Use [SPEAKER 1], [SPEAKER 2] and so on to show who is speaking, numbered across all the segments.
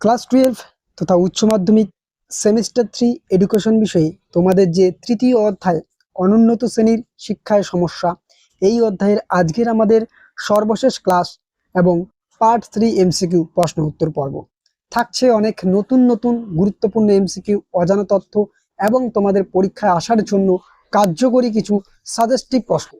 [SPEAKER 1] Class twelve তথা উচ্চ মাধ্যমিক সেমিস্টার থ্রি এডুকেশন বিষয়ে তোমাদের যে তৃতীয় অধ্যায় অনুন্নত শ্রেণির শিক্ষায় সমস্যা, এই অধ্যায়ের আজকের আমাদের সর্বশেষ ক্লাস এবং পার্ট থ্রি এমসিকিউ প্রশ্ন উত্তর পর্ব। থাকছে অনেক নতুন নতুন গুরুত্বপূর্ণ এমসিকিউ, অজানা তথ্য এবং তোমাদের পরীক্ষায় আসার জন্য কার্যকরী কিছু সাজেস্টিভ প্রশ্ন।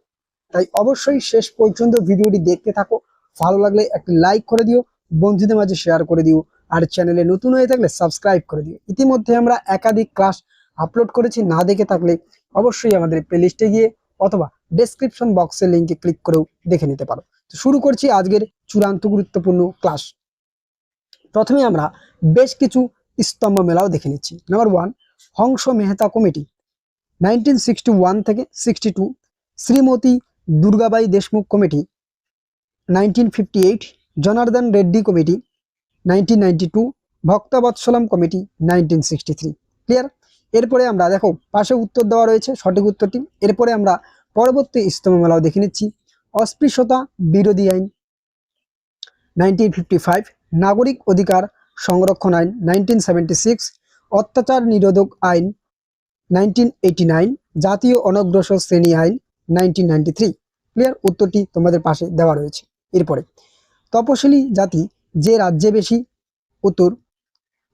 [SPEAKER 1] তাই অবশ্যই শেষ পর্যন্ত ভিডিওটি দেখতে থাকো। ভালো লাগলে একটি লাইক করে দিও, বন্ধুদের মাঝে শেয়ার করে দিও। আর চ্যানেলে নতুন হয়ে থাকলে সাবস্ক্রাইব করে দিও। ইতিমধ্যে আমরা একাধিক ক্লাস আপলোড করেছি, না দেখে থাকলে অবশ্যই আমাদের প্লেলিস্টে গিয়ে অথবা ডেসক্রিপশন বক্সের লিঙ্কে ক্লিক করেও দেখে নিতে পারো। তো শুরু করছি আজকের চূড়ান্ত গুরুত্বপূর্ণ ক্লাস প্রথমে আমরা বেশ কিছু স্তম্ভ মেলাও দেখে নিচ্ছি। Number one Hansa Mehta committee. Nineteen sixty one থেকে sixty two Shrimati Durgabai Deshmukh committee. Nineteen fifty eight Janardhan Reddy committee. Nineteen ninety two Bhaktavatsalam committee nineteen sixty three. Clear এরপরে আমরা দেখো, পাশে উত্তর দেওয়া রয়েছে সঠিক উত্তরটি। এরপরে আমরা পরবর্তী স্তম্ভমেলাও দেখে নিচ্ছি। অস্পৃশ্যতা বিরোধী আইন নাইনটিন ফিফটি ফাইভ, নাগরিক অধিকার সংরক্ষণ আইন নাইনটিন সিক্স, অত্যাচার নিরোধক আইন নাইনটিন এইটি নাইন, জাতীয় অনগ্রসর শ্রেণি আইন নাইনটিন নাইনটি থ্রি। ক্লিয়ার উত্তরটি তোমাদের পাশে দেওয়া রয়েছে। এরপরে, তপশিলি জাতি যে রাজ্যে বেশি, উত্তর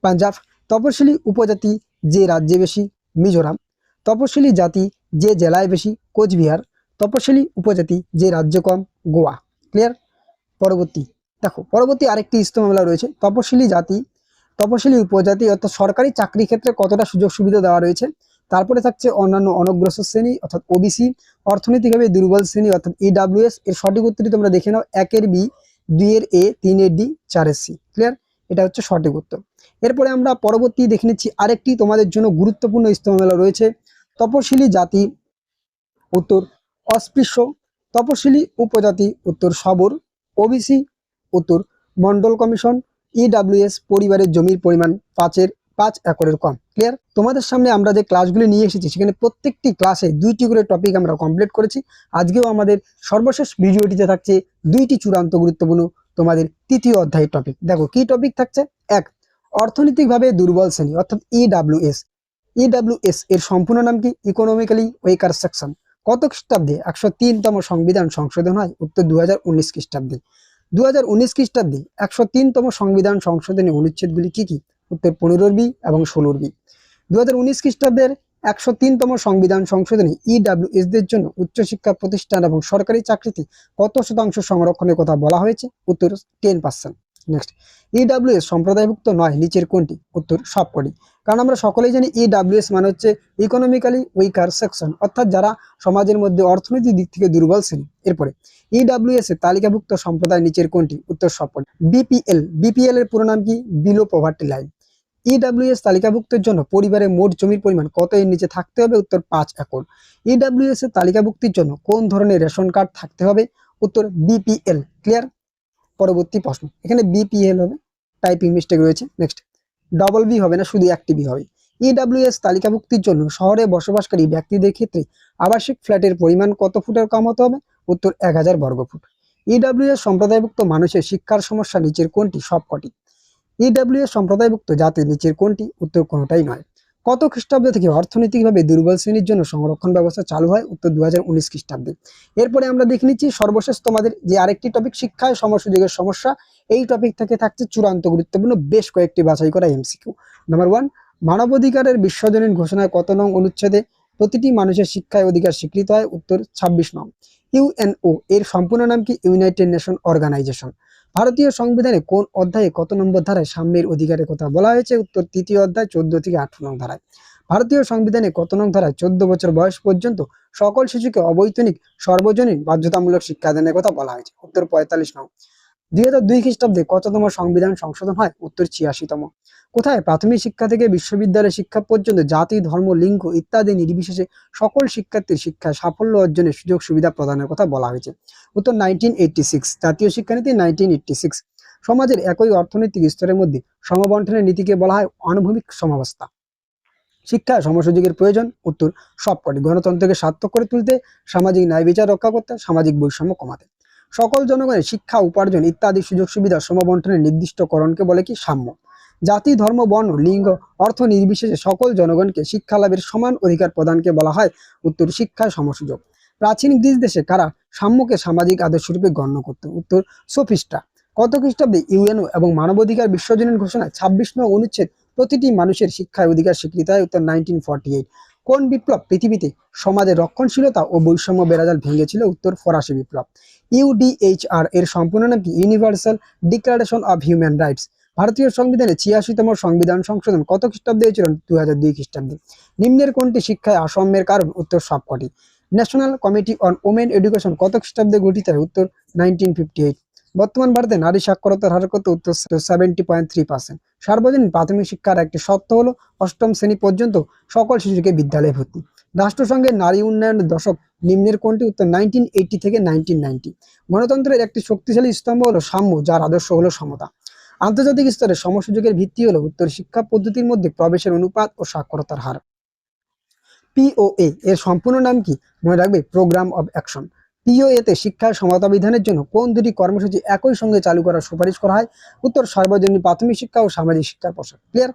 [SPEAKER 1] পাঞ্জাব, তপশিলি উপজাতি যে রাজ্যে বেশি, মিজোরাম, তপশিলি জাতি যে জেলায় বেশি, কোচবিহার, তপশিলি উপজাতি যে রাজ্যে কম, গোয়া। ক্লিয়ার পরবর্তী। দেখো, পরবর্তী আরেকটি ইস্তমামলা রয়েছে। তপশিলি জাতি, তপশিলি উপজাতি অর্থাৎ সরকারি চাকরি ক্ষেত্রে কতটা সুযোগ সুবিধা দেওয়া রয়েছে, তারপরে থাকছে অন্যান্য অনগ্রসর শ্রেণি অর্থাৎ ওবিসি অর্থনৈতিকভাবে দুর্বল শ্রেণি অর্থাৎ ইডাব্লিউএস এর সঠিক উত্তরটি তোমরা দেখে নাও। একের বি দুইয়ের এ তিনের ডি চারের সি ক্লিয়ার এটা হচ্ছে সঠিক উত্তর। এরপরে আমরা পরবর্তী দেখে নিচ্ছি আরেকটি তোমাদের জন্য গুরুত্বপূর্ণ ইস্তমামেলা রয়েছে তপশিলি জাতি উত্তর অস্পৃশ্য তপশিলি উপজাতি উত্তর সবর ওবিসি উত্তর মন্ডল কমিশন ইডাব্লিউএস পরিবারের জমির পরিমাণ পাঁচের পাঁচ একরের কম। ক্লিয়ার তোমাদের সামনে আমরা যে ক্লাসগুলি নিয়ে এসেছি, সেখানে প্রত্যেকটি ক্লাসে দুইটি করে টপিক আমরা কমপ্লিট করেছি। আজকেও আমাদের সর্বশেষ ভিডিওটিতে থাকছে দুইটি চূড়ান্ত গুরুত্বপূর্ণ তোমাদের তৃতীয় অধ্যায়ের টপিক দেখো, কি টপিক থাকছে? এক, অর্থনৈতিকভাবে দুর্বল শ্রেণি, অর্থাৎ ইডাব্লিউএস ইডাব্লিউএস এর সম্পূর্ণ নাম কি? ইকোনমিক্যালি ওয়েকার সেকশন কত খ্রিস্টাব্দে? একশো তিনতম সংবিধান সংশোধন হয়, উত্তর দু হাজার উনিশ খ্রিস্টাব্দে। দু হাজার উনিশ খ্রিস্টাব্দে একশো তিনতম সংবিধান সংশোধনী অনুচ্ছেদগুলি কি কি? উত্তর পনেরোর বি এবং ষোলোর বি। দু হাজার উনিশ খ্রিস্টাব্দের একশো তিনতম সংবিধান সংশোধনী ইডাব্লিউএস দের জন্য উচ্চশিক্ষা প্রতিষ্ঠান এবং সরকারি চাকরিতে কত শতাংশ সংরক্ষণের কথা বলা হয়েছে? উত্তর টেন পার্সেন্ট নেক্সট ইডাব্লিউএস সম্প্রদায়ভুক্ত নয়, নিচের কোনটি? উত্তর সবকটি। কারণ আমরা সকলেই জানি ইডাব্লিউএস মানে হচ্ছে ইকোনমিক্যালি উইকার সেকশন অর্থাৎ যারা সমাজের মধ্যে অর্থনৈতিক দিক থেকে দুর্বল শ্রেণি। এরপরে ইডাব্লিউএস এর তালিকাভুক্ত সম্প্রদায় নিচের কোনটি? উত্তর সবকটি। বিপিএল বিপিএল এর পুরো নাম কি? বিলো পভার্টি লাইন ইডাব্লিউএস তালিকাভুক্তের জন্য পরিবারের মোট জমির পরিমাণ কত এর নিচে থাকতে হবে? উত্তর পাঁচ একর। ইডাব্লিউএস এর তালিকাভুক্তির জন্য কোন ধরনের রেশন কার্ড থাকতে হবে? উত্তর বিপিএল ক্লিয়ার পরবর্তী প্রশ্ন। এখানে বিপিএল হবে টাইপিং মিস্টেক রয়েছে। নেক্সট ডবল বি হবে না, শুধু একটি বি হবে। ইডাব্লিউএস তালিকাভুক্তির জন্য শহরে বসবাসকারী ব্যক্তিদের ক্ষেত্রে আবাসিক ফ্ল্যাটের পরিমাণ কত ফুটের কম হতে হবে? উত্তর এক হাজার বর্গফুট ইডাব্লিউএস সম্প্রদায়ভুক্ত মানুষের শিক্ষার সমস্যা নিচের কোনটি? সবকটি। ইডাব্লিউএস সম্প্রদায়ভুক্ত জাতির নিচের কোনটি? উত্তর কোনোটাই নয়। কত খ্রিস্টাব্দ থেকে অর্থনৈতিকভাবে দুর্বল শ্রেণির জন্য সংরক্ষণ ব্যবস্থা চালু হয়? উত্তর দু হাজার উনিশ খ্রিস্টাব্দে। এরপরে আমরা দেখে নিচ্ছি সর্বশেষ তোমাদের যে আরেকটি টপিক শিক্ষায় সমসুযোগের সমস্যা। এই টপিক থেকে থাকছে চূড়ান্ত গুরুত্বপূর্ণ, বেশ কয়েকটি বাছাই করা এমসিকিউ নাম্বার ওয়ান মানবাধিকারের বিশ্বজনীন ঘোষণায় কত নং অনুচ্ছেদে প্রতিটি মানুষের শিক্ষায় অধিকার স্বীকৃত হয়? উত্তর ছাব্বিশ নং। ইউএনও এর সম্পূর্ণ নাম কি? United nation organisation. ভারতীয় সংবিধানে কোন অধ্যায়ে কত নম্বর ধারায় সাম্যের অধিকারের কথা বলা হয়েছে? উত্তর তৃতীয় অধ্যায় চোদ্দ থেকে আঠারো নং ধারায়। ভারতীয় সংবিধানে কত নং ধারায় চোদ্দ বছর বয়স পর্যন্ত সকল শিশুকে অবৈতনিক, সর্বজনীন, বাধ্যতামূলক শিক্ষাদানের কথা বলা হয়েছে? উত্তর পঁয়তাল্লিশ নং। দুই হাজার দুই খ্রিস্টাব্দে কততম সংবিধান সংশোধন হয়? উত্তর ছিয়াশিতম। কোথায়? প্রাথমিক শিক্ষা থেকে বিশ্ববিদ্যালয় শিক্ষা পর্যন্ত জাতি, ধর্ম, লিঙ্গ ইত্যাদি নির্বিশেষে সকল শিক্ষার্থীর শিক্ষায় সাফল্য অর্জনের সুযোগ সুবিধা প্রদানের কথা বলা হয়েছে। উত্তর নাইনটিন এইটটি সিক্স, জাতীয় শিক্ষানীতি নাইনটিন এইটটি সিক্স। সমাজের একই অর্থনৈতিক স্তরের মধ্যে সমবন্টনের নীতিকে বলা হয় আনুভূমিক সমাবস্থা। শিক্ষা সমসুযোগের প্রয়োজন, উত্তর সবকটি গণতন্ত্রকে সার্থক করে তুলতে, সামাজিক ন্যায় বিচার রক্ষা করতে, সামাজিক বৈষম্য কমাতে। সকল জনগণের শিক্ষা, উপার্জন ইত্যাদি সুযোগ সুবিধা সমবন্টনের নির্দিষ্টকরণকে বলে কি সাম্য। জাতি, ধর্ম, বর্ণ, লিঙ্গ, অর্থ নির্বিশেষে সকল জনগণকে শিক্ষা লাভের সমান অধিকার প্রদানকে বলা হয় উত্তর শিক্ষায় সমসুযোগ প্রাচীন গ্রিস দেশে কারা সাম্যকে সামাজিক আদর্শরূপে গণ্য করত উত্তর সোফিস্টরা কত খ্রিস্টাব্দে ইউএনও এবং মানবাধিকার বিশ্বজনীন ঘোষণায় ছাব্বিশ নং অনুচ্ছেদ প্রতিটি মানুষের শিক্ষায় অধিকার স্বীকৃত হয়, উত্তর নাইনটিন ফর্টি এইট। কোন বিপ্লব পৃথিবীতে সমাজের রক্ষণশীলতা ও বৈষম্য বেড়াজাল ভেঙেছিল? উত্তর, ফরাসি বিপ্লব। ইউডিএইচআর এর সম্পূর্ণ নাম কি? Universal declaration of human rights ভারতীয় সংবিধানে ছিয়াশিতম সংবিধান সংশোধন কত খ্রিস্টাব্দে হয়েছিল? দু হাজার দুই খ্রিস্টাব্দে। নিম্নের কোনটি শিক্ষায় আসম্যের কারণ? উত্তর সবকটি। National committee on women education কত খ্রিস্টাব্দে গঠিত? হয় উত্তর নাইনটিন ফিফটি এইট বর্তমান ভারতে নারী সাক্ষরতার হার কত? উত্তর সেভেন্টি পয়েন্ট থ্রি পার্সেন্ট সার্বজনীন প্রাথমিক শিক্ষার একটি শর্ত হলো অষ্টম শ্রেণি পর্যন্ত সকল শিশুকে বিদ্যালয়ে ভর্তি। রাষ্ট্রসংঘের নারী উন্নয়নের দশক নিম্নের কোনটি? উত্তর নাইনটিন এইটি থেকে নাইনটিন নাইনটি গণতন্ত্রের একটি শক্তিশালী স্তম্ভ হলো সাম্য, যার আদর্শ হলো সমতা। আন্তর্জাতিক স্তরে সমসুযোগের ভিত্তি হলো উত্তর শিক্ষা পদ্ধতির মধ্যে প্রবেশের অনুপাত ও সাক্ষরতার হার। পিওএ এর সম্পূর্ণ নাম কি? মনে রাখবে প্রোগ্রাম অব অ্যাকশন পিওএ তে শিক্ষার সমতা বিধানের জন্য কোন দুটি কর্মসূচি একই সঙ্গে চালু করার সুপারিশ করা হয়? উত্তর, সর্বজনীন প্রাথমিক শিক্ষা ও সামাজিক শিক্ষার প্রসার ক্লিয়ার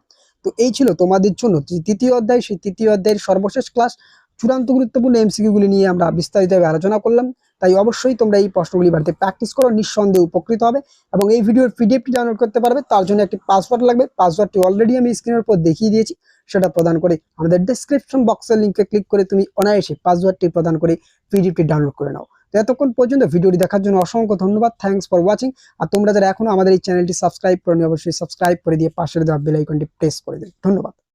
[SPEAKER 1] তো এই ছিল তোমাদের জন্য তৃতীয় অধ্যায়। সেই তৃতীয় অধ্যায়ের সর্বশেষ ক্লাস চূড়ান্ত গুরুত্বপূর্ণ এমসিকিউ গুলি নিয়ে আমরা বিস্তারিতভাবে আলোচনা করলাম। তাই অবশ্যই তোমরা এই প্রশ্নগুলি বাড়িতে প্র্যাকটিস করো, নিঃসন্দেহে উপকৃত হবে এবং এই ভিডিওর পিডিএফটি ডাউনলোড করতে পারবে। তার জন্য একটি পাসওয়ার্ড লাগবে। পাসওয়ার্ডটি অলরেডি আমি স্ক্রিনের উপর দেখিয়ে দিয়েছি। সেটা প্রদান করে আমাদের ডেসক্রিপশন বক্সের লিঙ্কে ক্লিক করে তুমি অনায়াসে পাসওয়ার্ডটি প্রদান করে পিডিএফটি ডাউনলোড করে নাও। তো এতক্ষণ পর্যন্ত ভিডিওটি দেখার জন্য অসংখ্য ধন্যবাদ। থ্যাংকস ফর ওয়াচিং আর তোমরা যারা এখনও আমাদের এই চ্যানেলটি সাবস্ক্রাইব করে অবশ্যই সাবস্ক্রাইব করে দিয়ে পাশের দেওয়া বেল আইকনটি প্রেস করে দিন। ধন্যবাদ।